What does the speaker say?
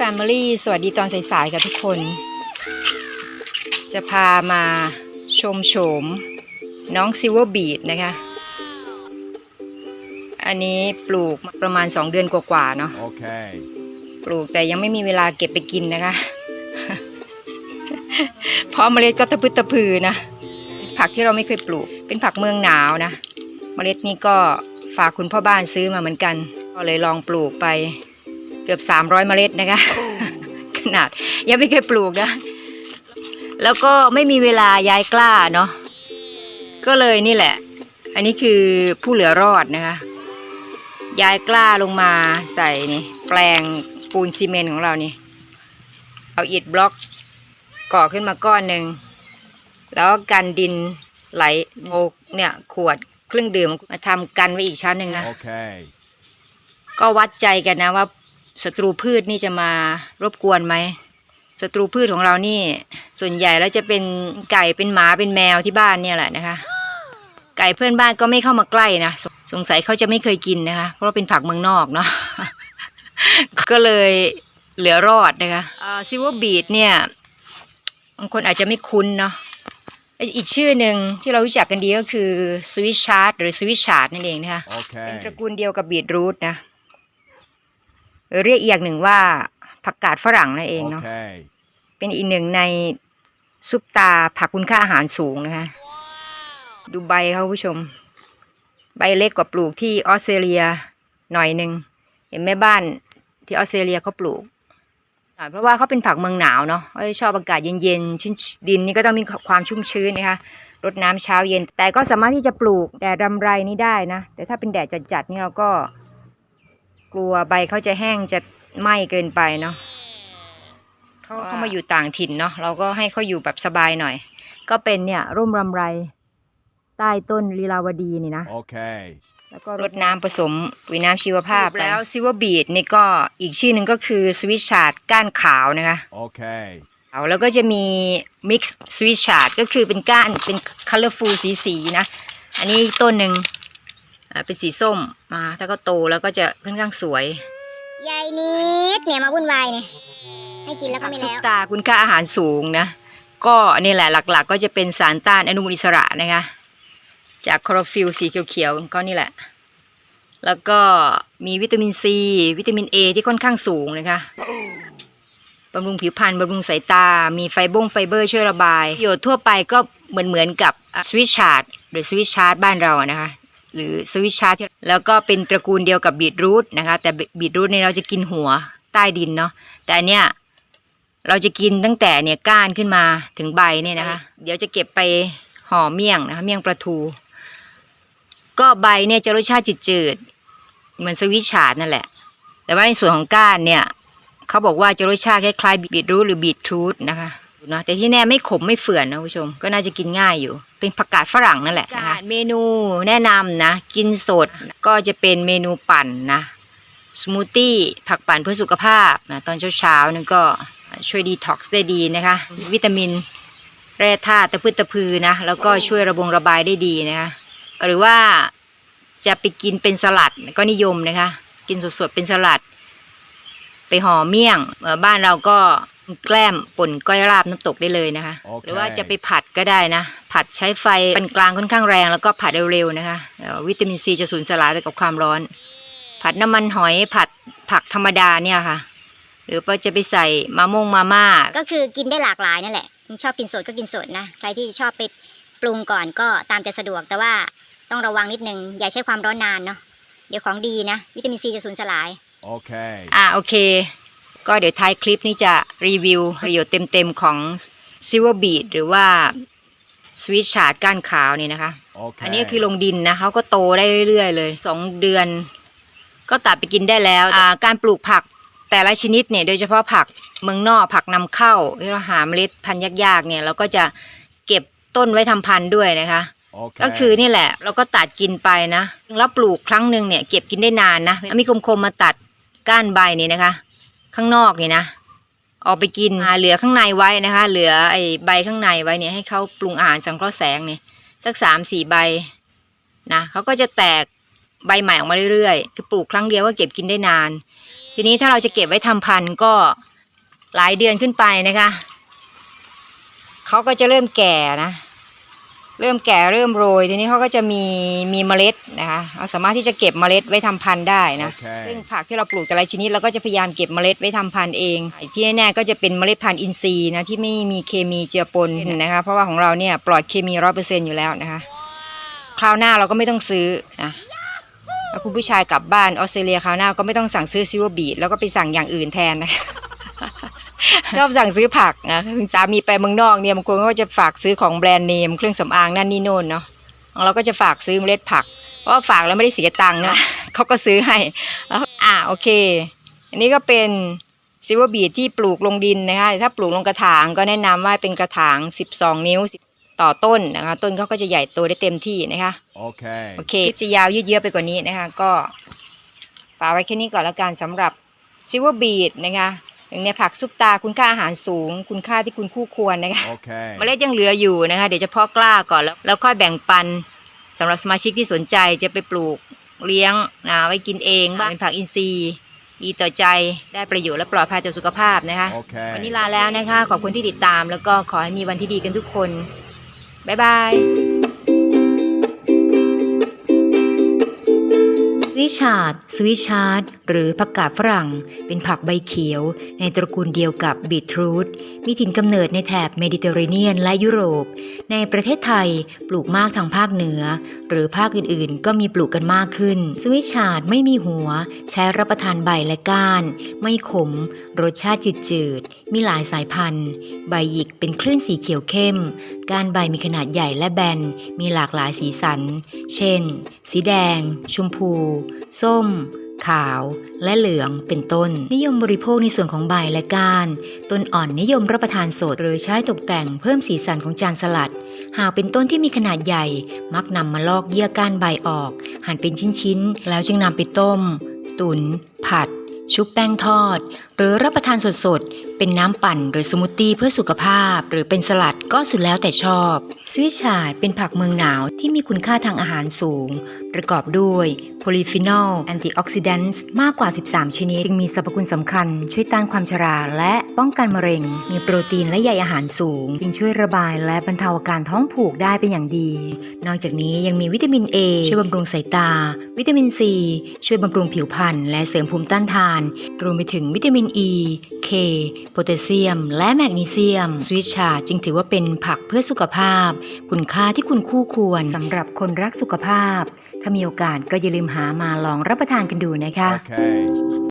Family สวัสดีตอนสายๆกับทุกคน จะพามาชมโฉมน้องซิลเวอร์บีดนะคะ อันนี้ปลูกประมาณ 2 เดือนกว่าๆเนาะ Okay. ปลูกแต่ยังไม่มีเวลาเก็บไปกินนะคะ เพราะเมล็ดก็ตะพึดตะพือนะ ผักที่เราไม่เคยปลูก เป็นผักเมืองหนาวนะ เมล็ดนี้ก็ฝากคุณพ่อบ้านซื้อมาเหมือนกัน ก็เลยลองปลูกไป เกือบ300เมล็ดนะคะ ขนาดยังไม่เคยปลูกนะ แล้วก็ไม่มีเวลาย้ายกล้าเนาะก็เลยนี่แหละ อันนี้คือผู้เหลือรอดนะคะย้ายกล้าลงมาใส่นี่ แปลงปูนซีเมนต์ของเรานี่ เอาอิฐบล็อกก่อขึ้นมาก้อนหนึ่ง แล้วก็กันดินไหลโมกเนี่ยขวดเครื่องดื่มมาทำกันไว้อีกชั้นหนึ่งนะ Okay. ก็วัดใจกันนะว่า ศัตรูพืชนี่จะมารบกวนไหมศัตรูพืชของเรานี่ ส่วนใหญ่แล้วจะเป็นไก่เป็นหมาเป็นแมวที่บ้านเนี่ยแหละนะคะ ไก่เพื่อนบ้านก็ไม่เข้ามาใกล้นะสสงสัยเขาจะไม่เคยกินนะคะ เพราะว่าเป็นผักเมืองนอกเนาะก็เลยเหลือรอดนะคะซิวบีดเนี่ยบางคนอาจจะไม่คุ้นเนาะอีกชื่อหนึ่งที่เรารู้จักกันดีก็คือสวิชชาร์ดหรือสวิชชาร์ดนั่นเองนะคะเป็น Okay. ตระกูลเดียวกับบีทรูทนะ หรือเรียกอีกอย่างหนึ่งว่าผักกาดฝรั่งนั่นเองเนาะ Okay. เป็นอีกหนึ่งในซุปตาผักคุณค่าอาหารสูงนะคะ ดูใบเขาผู้ชม ใบเล็กกว่าปลูกที่ออสเตรเลียหน่อยหนึ่งเห็นแม่บ้านที่ออสเตรเลียเขาปลูกอ่าเพราะว่าเขาเป็นผักเมืองหนาวเนาะเขาชอบอากาศเย็นๆชื้นดินนี่ก็ต้องมีความชุ่มชื้นนะคะรดน้ำเช้าเย็น แต่ก็สามารถที่จะปลูกแดดรำไรนี่ได้นะ แต่ถ้าเป็นแดดจัดๆนี่เราก็ กลัวใบเขาจะแห้งจะไหม้เกินไปเนาะเขาเขามาอยู่ต่างถิ่นเนาะเราก็ให้เขาอยู่แบบสบายหน่อย ก็เป็นเนี่ย ร่มรำไร ใต้ต้นลีลาวดีนี่นะ Okay. แล้วก็รดน้ำผสมปุ๋ยน้ำชีวภาพแล้วซิวบีดนี่ก็อีกชื่อหนึ่งก็คือสวิชชาร์ดก้านขาวนะคะ Okay. เอาแล้วก็จะมีมิกซ์สวิชชาร์ดก็คือเป็นก้านเป็นคัลเลอร์ฟูลสีสีๆนะ อันนี้ต้นหนึ่งอ่า เป็นสีส้มมาถ้าก็โตแล้วก็จะค่อนข้างสวยยายนิดเนี่ยมาวุ่นวายเนี่ยให้กินแล้วก็ไม่ซุปแล้วตาคุณค่าอาหารสูงนะ ก็นี่แหละหลักๆ ก็จะเป็นสารต้านอนุมูลอิสระนะคะ จากคลอโรฟิลล์สีเขียวๆก็นี่แหละ แล้วก็มีวิตามินซีวิตามินเอที่ค่อนข้างสูงนะคะบำรุงผิวพรรณบำรุงสายตา มีไฟบงไฟเบอร์ช่วยระบายประโยชน์ทั่วไปก็เหมือนเหมือนๆกับสวิชชาร์ดหรือสวิชชาร์ดบ้านเราอะนะคะ หรือสวิชชาที่แล้วก็เป็นตระกูลเดียวกับบีทรูทนะคะ แต่บีทรูทเนี่ยเราจะกินหัวใต้ดินเนาะแต่อันเนี้ยเราจะกินตั้งแต่เนี่ยก้านขึ้นมาถึงใบเนี่ยนะคะ เดี๋ยวจะเก็บไปห่อเมี่ยงนะคะเมี่ยงปลาทู ก็ใบเนี่ยจะรสชาติจืดๆเหมือนสวิตชาดนั่นแหละ แต่ว่าในส่วนของก้านเนี่ยเขาบอกว่าจะรสชาติคล้ายๆบีทรูทหรือบีทรูทนะคะ เนาะแต่ที่แน่ไม่ขมไม่เฝื่อนนะผู้ชม ก็น่าจะกินง่ายอยู่ เป็นผักกาดฝรั่งนั่นแหละนะคะเมนูแนะนำนะ กินสดก็จะเป็นเมนูปั่นนะสมูทตี้ผักปั่นเพื่อสุขภาพนะตอนเช้าๆนั่นก็ช่วยดีท็อกซ์ได้ดีนะคะ วิตามิน แร่ธาตุตะพืชตะพือนะ แล้วก็ช่วยระบงระบายได้ดีนะคะ หรือว่าจะไปกินเป็นสลัดก็นิยมนะคะ กินสดๆเป็นสลัด ไปห่อเมี่ยงเอ่อบ้านเราก็ แกล้มป่นก้อยราบน้ำตกได้เลยนะคะโอเคหรือว่าจะไปผัดก็ได้นะ ผัดใช้ไฟปานกลางค่อนข้างแรง แล้วก็ผัดเร็วๆนะคะเอ่อวิตามินซีจะสูญสลายไปกับความร้อน ผัดน้ำมันหอยผัดผักธรรมดาเนี่ยค่ะ หรือว่าจะไปใส่มะม่วงมาม่า ก็คือกินได้หลากหลายนั่นแหละชอบกินสดก็กินสดนะใครที่ชอบไปปรุงก่อนก็ตามใจสะดวกแต่ว่าต้องระวังนิดนึงอย่าใช้ความร้อนนานเนาะเดี๋ยวของดีนะ วิตามินซีจะสูญสลาย Okay. อ่าโอเค ก็เดี๋ยวท้ายคลิปนี้จะรีวิวประโยชน์เต็มๆของ Silver Beet หรือว่าสวิตชาร์ดก้านขาวนี่นะคะ Okay. อันนี้คือลงดินนะเขาก็โตได้เรื่อยๆเลยสองเดือน ก็ตัดไปกินได้แล้วอ่าการปลูกผักแต่ละชนิดเนี่ยโดยเฉพาะผักเมืองนอกผักนำเข้าที่เราหาเมล็ดพันธุ์ยากๆเนี่ยเราก็จะเก็บต้นไว้ทำพันธุ์ด้วยนะคะ Okay. ก็คือนี่แหละเราก็ตัดกินไปนะแล้วปลูกครั้งหนึ่งเนี่ยเก็บกินได้นานนะเอามีคมๆมาตัดก้านใบนี่นะคะ ข้างนอกนี่นะออกไปกินอ่าเหลือข้างในไว้นะคะ เหลือไอ้ใบข้างในไว้เนี่ยให้เขาปรุงอาหารสังเคราะห์แสงเนี่ยสักสามสี่ใบนะเขาก็จะแตกใบใหม่ออกมาเรื่อยๆ คือปลูกครั้งเดียวก็เก็บกินได้นาน ทีนี้ถ้าเราจะเก็บไว้ทำพันธุ์ก็หลายเดือนขึ้นไปนะคะเขาก็จะเริ่มแก่นะ เริ่มแก่เริ่มโรย ทีนี้เขาก็จะมีมีเมล็ดนะคะเราสามารถที่จะเก็บเมล็ดไว้ทำพันธุ์ได้นะซึ่ง Okay. ผักที่เราปลูกแต่ละชนิดเราก็จะพยายามเก็บเมล็ดไว้ทำพันธุ์เองที่แน่ๆก็จะเป็นเมล็ดพันธุ์อินทรีย์นะที่ไม่มีเคมีเจือปนนะคะเพราะว่าของเราเนี่ยปลอดเคมีร้อยเปอร์เซ็นอยู่แล้วนะคะคราวหน้าเราก็ไม่ต้องซื้อนะแล้วคุณผู้ชายกลับบ้านออสเตรเลียคราวหน้าก็ไม่ต้องสั่งซื้อซิวบีดแล้วก็ไปสั่งอย่างอื่นแทนนะคะ ชอบสั่งซื้อผักนะถึงสามีไปเมืองนอกเนี่ยบางคนก็จะฝากซื้อของแบรนด์เนมเครื่องสำอางนั่นนี่โน่นเนาะของเราก็จะฝากซื้อเมล็ดผัก เพราะว่าฝากแล้วไม่ได้เสียตังค์นะเขาก็ซื้อให้แล้วอ่าโอเค อันนี้ก็เป็นซิวบีดที่ปลูกลงดินนะคะถ้าปลูกลงกระถางก็แนะนำว่าเป็นกระถาง 12 นิ้วต่อต้นนะคะ ต้นเขาก็จะใหญ่โตได้เต็มที่นะคะ Okay. โอเคคลิปจะยาวยืดเยื้อไปกว่านี้นะคะ ก็ฝากไว้แค่นี้ก่อนแล้วกันสำหรับซิวบีดนะคะ หนึ่งในผักซุปตาคุณค่าอาหารสูง คุณค่าที่คุณคู่ควรนะคะ Okay. เมล็ดยังเหลืออยู่นะคะ เดี๋ยวจะเพาะกล้าก่อนแล้วแล้วค่อยแบ่งปันสำหรับสมาชิกที่สนใจจะไปปลูกเลี้ยงนะไว้กินเองบ้างเป็นผักอินทรีย์ดีต่อใจได้ประโยชน์และปลอดภัยต่อสุขภาพนะคะ Okay. วันนี้ลาแล้วนะคะ ขอบคุณที่ติดตาม แล้วก็ขอให้มีวันที่ดีกันทุกคนบ๊ายบาย วิชาร์ดสวิชาร์ดหรือผักกาดฝรั่ง เป็นผักใบเขียว ในตระกูลเดียวกับบีทรูท มีถิ่นกำเนิดในแถบเมดิเตอร์เรเนียนและยุโรป ในประเทศไทยปลูกมากทางภาคเหนือ หรือภาคอื่นๆ ก็มีปลูกกันมากขึ้น สวิชาร์ดไม่มีหัว ใช้รับประทานใบและก้าน ไม่ขม รสชาติจืดๆ มีหลายสายพันธุ์ ใบหยิกเป็นคลื่นสีเขียวเข้ม ก้านใบมีขนาดใหญ่และแบน มีหลากหลายสีสัน เช่น สีแดง ชมพูส้ม ขาว และเหลืองเป็นต้น นิยมบริโภคในส่วนของใบและก้านต้นอ่อนนิยมรับประทานสด หรือใช้ตกแต่งเพิ่มสีสันของจานสลัด หากเป็นต้นที่มีขนาดใหญ่ มักนำมาลอกเยื่อก้านใบออก หั่นเป็นชิ้นๆ แล้วจึงนำไปต้ม ตุนผัด ชุบแป้งทอด หรือรับประทานสดๆ เป็นน้ำปั่นหรือสมูทตี้เพื่อสุขภาพ หรือเป็นสลัดก็สุดแล้วแต่ชอบสวิชชาร์ดเป็นผักเมืองหนาวที่มีคุณค่าทางอาหารสูง ประกอบด้วยโพลีฟีนอลแอนตี้ออกซิแดนต์มากกว่า 13 ชนิด จึงมีสรรพคุณสำคัญ ช่วยต้านความชราและป้องกันมะเร็ง มีโปรตีนและใยอาหารสูง จึงช่วยระบายและบรรเทาอาการท้องผูกได้เป็นอย่างดี นอกจากนี้ยังมีวิตามิน A ช่วยบำรุงสายตา วิตามิน C ช่วยบำรุงผิวพรรณและเสริมภูมิต้านทานรวมไปถึงวิตามิน E K โพแทสเซียม และแมกนีเซียม สวิชชาจึงถือว่าเป็นผักเพื่อสุขภาพ คุณค่าที่คุณคู่ควรสำหรับคนรักสุขภาพ ถ้ามีโอกาสก็อย่าลืมหามาลองรับประทานกันดูนะคะ Okay.